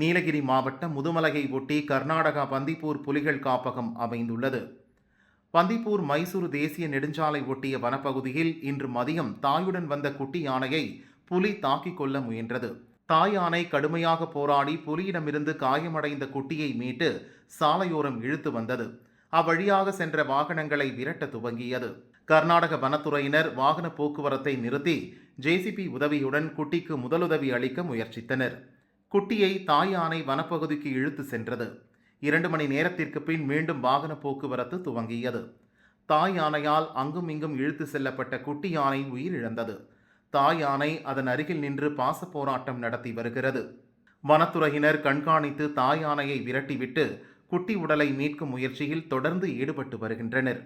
நீலகிரி மாவட்டம் முதுமலையை ஒட்டி கர்நாடகா பந்திப்பூர் புலிகள் காப்பகம் அமைந்துள்ளது. பந்திப்பூர் மைசூர் தேசிய நெடுஞ்சாலை ஒட்டிய வனப்பகுதியில் இன்று மதியம் தாயுடன் வந்த குட்டி யானையை புலி தாக்கிக் கொள்ள முயன்றது. தாய் யானை கடுமையாக போராடி புலியிடமிருந்து காயமடைந்த குட்டியை மீட்டு சாலையோரம் இழுத்து வந்தது. அவ்வழியாக சென்ற வாகனங்களை விரட்ட துவங்கியது. கர்நாடக வனத்துறையினர் வாகன போக்குவரத்தை நிறுத்தி ஜேசிபி உதவியுடன் குட்டிக்கு முதலுதவி அளிக்க முயற்சித்தனர். குட்டியை தாய் யானை வனப்பகுதிக்கு இழுத்து சென்றது. இரண்டு மணி நேரத்திற்கு பின் மீண்டும் வாகன போக்குவரத்து துவங்கியது. தாய் யானையால் அங்கும் இங்கும் இழுத்து செல்லப்பட்ட குட்டி யானை உயிரிழந்தது தாய் யானை அதன் அருகில் நின்று பாச போராட்டம் நடத்தி வருகிறது. வனத்துறையினர் கண்காணித்து தாய் யானையை விரட்டிவிட்டு குட்டி உடலை மீட்கும் முயற்சியில் தொடர்ந்து ஈடுபட்டு வருகின்றனர்.